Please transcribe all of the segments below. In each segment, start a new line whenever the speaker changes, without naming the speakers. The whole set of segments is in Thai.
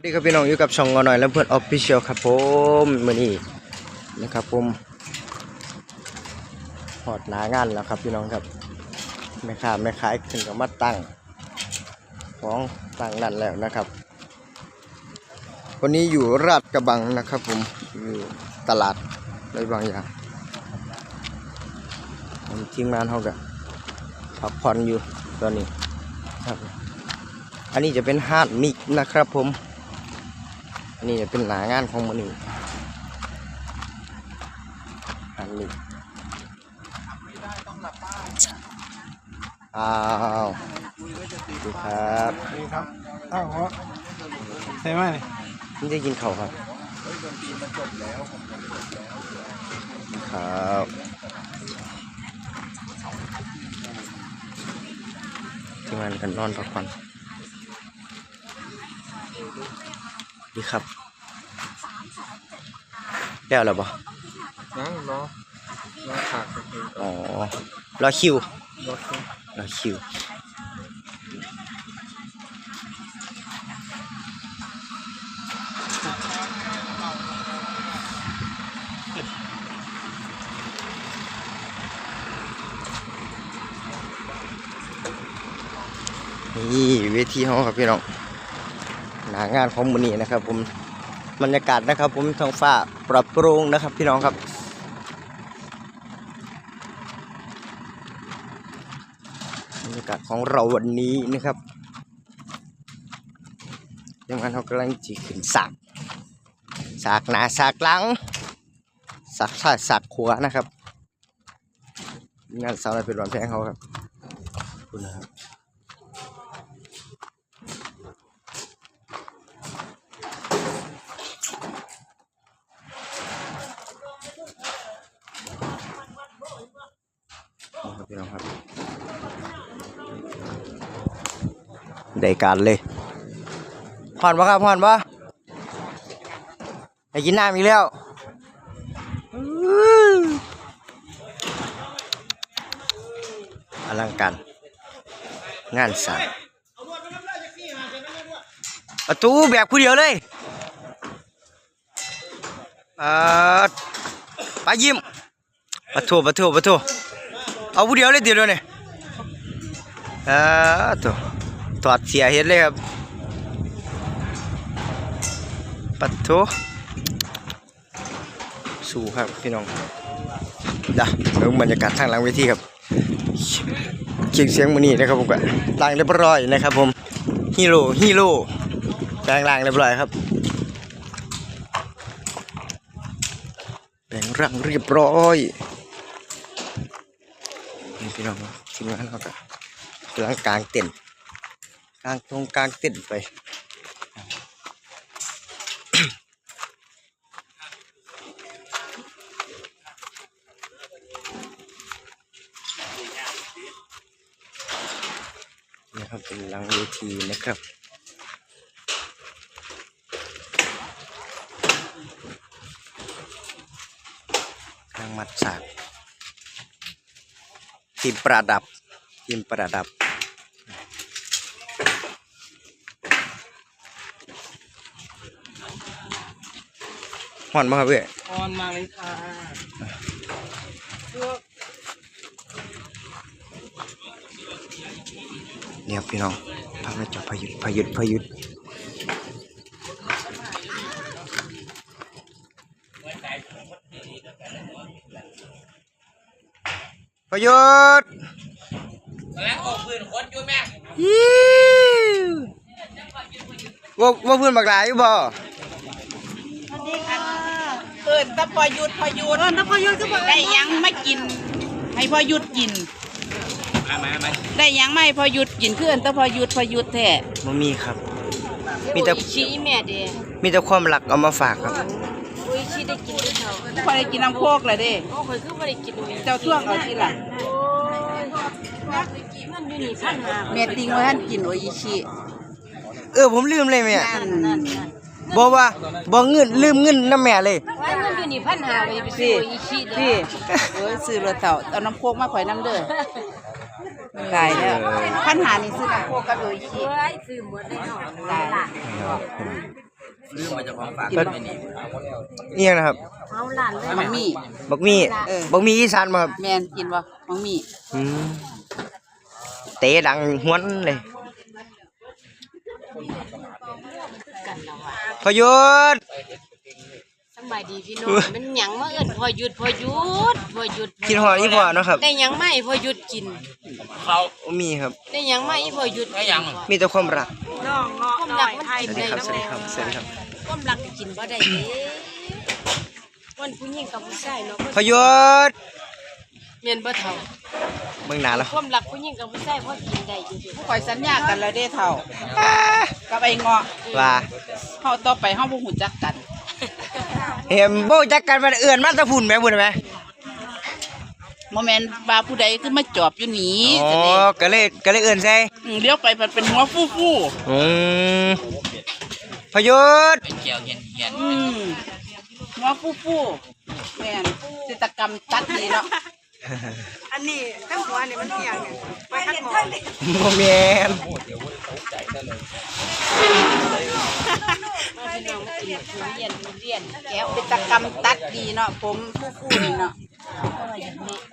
สวัสดีครับพี่น้องอยู่กับช่องงอหน่อยและเพื่อนออฟฟิเชียลครับผมมือนี้นะครับผมหอดหนางานแล้วครับพี่น้องครับแม่ค้าแม่ขายขึ้นกับมาตั้งของตั้งนั่นแล้วนะครับ วันนี้อยู่ราดกระบังนะครับผมอยู่ตลาดอะไรบางอย่างผมทีมงานเขากับพักผ่อนอยู่ตอนนี้ครับ อันนี้จะเป็นฮาร์ดมิกนะครับผม อันนี้เป็นหนางานของมันนี่อันนี้อ้าวสวัสดีครับ
ดีครับอ้าวเหรอใช่ไหมนี่
นี่ได้กินข้าวครับครับทีมงานกันนอนพักผ่อน ดีครับแล้วเหรอบ่
นั่งรอรอฉากสักที
อ๋อรอคิว
รถ
รอคิวนี่เวทีห้องครับพี่น้องหนางานของมือนี้นะครับ ผมบรรยากาศนะครับ ผมท้องฟ้าปรับปร่งนะครับ พี่น้องครับบรรยากาศของเราวันนี้นะครับยังงั้นเขากำลังจีขึ้นสากสากหนาสากหลังสากซ้ายสากขวานะครับงานสาวน้อยเป็นวันแพงเขาครับขอบคุณนะครับนี่ ครับ ได้การเลยผ่อนปะครับผ่อนปะไปกินน้ำอีกแล้วอลังการงานสร้างประตูแบบผู้เดียวเลยเอ่อปลายิ้มปะโถปะโถปะโถ เอาผู้เดียวเลยเดี๋ยวนี้เออตัวถอดเสียเห็นเลยครับปัดโถสู้ครับพี่น้องดะเรื่องบรรยากาศทางหลังเวทีครับเชียงเสียงมือนี้นะครับผมก็ล้างเรียบร้อยนะครับผมฮีโร่ฮีโร่แปลงร่างเรียบร้อยครับแปลงร่างเรียบร้อย พี่น้องทีมงานเราก็กำลังกลางเต็นกลางตรงกลางเต้นไปนะครับเป็นหลังเวทีนะครับกลางมัดสาก ทีมประดับทีมประดับห่อนมากครับเว้ย
ออนมาเลยค่ะ
เนี่ยครับพี่น้องพาไปจับพายุดพายุดพายุด พายุด
แล้วออกปืนคนอยู่แม่
ฮิวว่าว่าเพื่อนบักหลายอยู่บ่
เอินตะพอหยุดพอหยุดเอินตะพอหยุดก็บอกได้หยังไม่กิน ให้พอหยุดกินได้หยังไม่พอหยุดกินคือเอินตะพอหยุดพอหยุดแท้
มันมีครับ มีแต่
โอ้ยชี้แม่เด้
มีแต่ความรักเอามาฝากครับ
โอ้ยชี้ได้ กินด้วยเขา
พอได้กินน้ำโคกเลยเด้
โอ้ยคือบ่ได้กินเลย
เจ้าช่วงเอาทีหลัง
โอ้ยมันอยู่นี่พันหา
เมียติงไว้ท่านกินโออิชิ
เออผมลืมเลยแม่
นั่น
นั่นน่ะ
บอกว่าบอกเงินลืมเงินน้ำแม่เลย
ว่ามันอยู่นี่พันหาไปไปซื้ออีชีเด้
พี่
อ
เอ้ยซื้อรถเต่าเอาน้ำโคกมาข่อยน้ำเด้อตายแล้วปัญหานี่ซื้อน้ำโคกกับโออิชิ
เอ้ยซื้อหมดเลยเนาะ
ตาย
นะครับผม เอียงนะครับ
เอาหลานเลย
มังมี
บักมี่
เออ
บักมี่อีสานบ่ครับ
แมนกินบ่มังมี
อืมเตะดังหวนเลย
กันแล้วว่ะ
พอหยุด
สำบายดีพี่น้อง มันหยังมาเอิ้นพอหยุดพอหยุดพอหยุด
กินหอดอีพ่อเนาะครับ
ได้หยังมาให้พอหยุดกิน
มีครับ
ได้หยังมาให้พอหยุดได้หยัง
มีแต่ความรัก
ความรักมันกิน
สวัสดี
ได้
ครับสวัสดีครับสวัสดีครับ
ความรักก็กินบ่ได้เด้วันผู้หญิงกับผู้ชายเนาะ
พอหยุด
แม่นบ่เท่า
เบิ่งหน้าแล้ว
ความรักผู้หญิงกับผู้ชายพอกินได้อยู่เด้
ผู้คอยสัญญากันแล้วเด้เท่ากับไอ้เงาะ
ว่า
เฮาต่อไปเฮาบ่ฮู้จักกัน
เห็นบ่จักกันมันเอื้อนมาแตะพุ่นแม่พุ่นแม่
บ่แม่นว่าผู้ใดคือมาจอบอยู่นี่
อ๋อ
จะนี่
ก็เลยก็เลยเอื้อนใส่
อืมเลี้ยวไปมันเป็นหัวฟูฟู
อืมพอหยุด
ๆอืมหัวฟูฟูๆแม่นจิตรกรรมตัดดีเนาะ
อันนี้ทั้งหัวนี่มันเอียงเนี่ยไปทั้งหัว
บ่แม่น
มาพี่น้องมากินทุเรียนทุเรียนแก้ว
จิตรกรรมตัดดีเนาะผมฟูฟูๆนี่เนาะ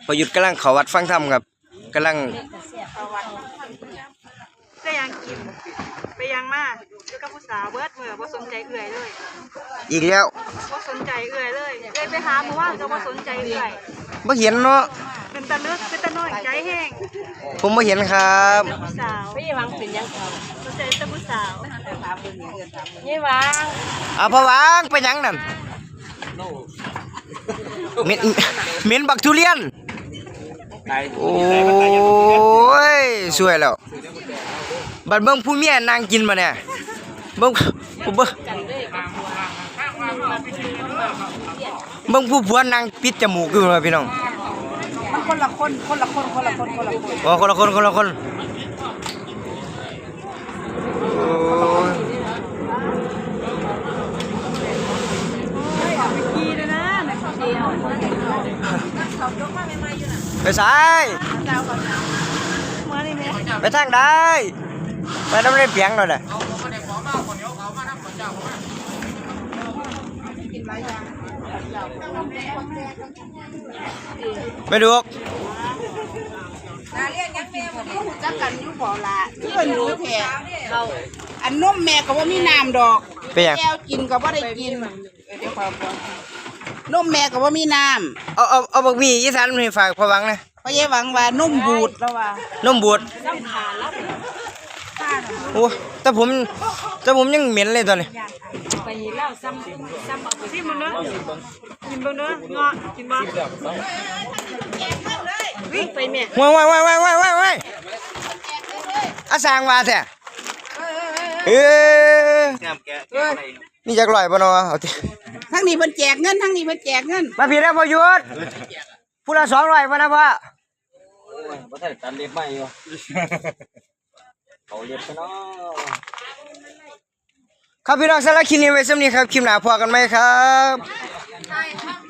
พอหยุดกำลังเข้าวัดฟังธรรมครับกำลัง
ได้ยังกินไปยังมาอยู่กับผู้สาวเบิดมือบ่สนใจเอื่อยเลย
อีกแล้ว
บ่สนใจเอื่อยเลยเลยไปหาเมื่อวานก็บ่สนใจเอื่อย
บ่เห็นเนาะ
เป็นตะเลิกเป็นตะน้อยใจแห้ง
ผมบ่เห็นครับ
ผู้สาว
พี่หวังเป็นหยังเขา
สนใจแต่ผู้สาว
ยี่หวัง
เอาพอวางไปหยังนั่น เหม็นเหม็นบักทุเรียน โอ้ยสวยแล้ว บัดเบิ่งผู้เมียนางกินมาเนี่ยเบิ่งเบิ่งเบิ่งผู้ผัวนางปิดจมูกอยู่นะพี่น้อง
มันคนละคนคนละคนคนละคนคนละคน
อ๋อคนละคนคนละคนโอ้ย
กีเลยนะ
ไปซ้าย
มานี่แม่
ไปทางใดไปน้ำเล่นเปียงหน่อยเด้อไม่ดู
จักกันอยู่บ่ล่ะเพื่อนหนูแท้
เขา
อันนมแม่ก็บ่มีน้ำดอก
เป็นหยัง
แก้วกินก็บ่ได้กินเออเดี๋ยวขอก่อ นนมแม่ก็บ่มีน้
เอาเอาเอาบักหมี่อีสานให้ฝากพอหวังนะำ
เพราะยายหวังว่านมบูดแล้วว่าน
มบูดโอ้แต่ผมแต่ผมยังเหม็นเลยตอนนี้
ไปเห็นแล้วซ้ำซ้ำเอาไป
ซิมมันเนาะกินเบิ่งเนาะเงาะกินบ่
วิ่งไปแม่
ว้ายว้ายว้ายว้ายว้ายว้ายว้ายอาสร้างว่าแท้เอ้ยนี่จักลอยบ่เนาะเอาติ
ทั้งนี้เพิ่นแจกเงินทั้งนี้เพิ่นแจกเงิน
มาพี่แล้วพอหยุดผู้ละ200บ่นะพ่อ
บ่ทันตันเล็บใหม่อยู่เขาเล็บซะเนาะ
ครับพี่น้องสารบคลิปนี้ไว้สำนี้ครับคลิปหน้าพอกันไหมครับ
ใช่ค่ะ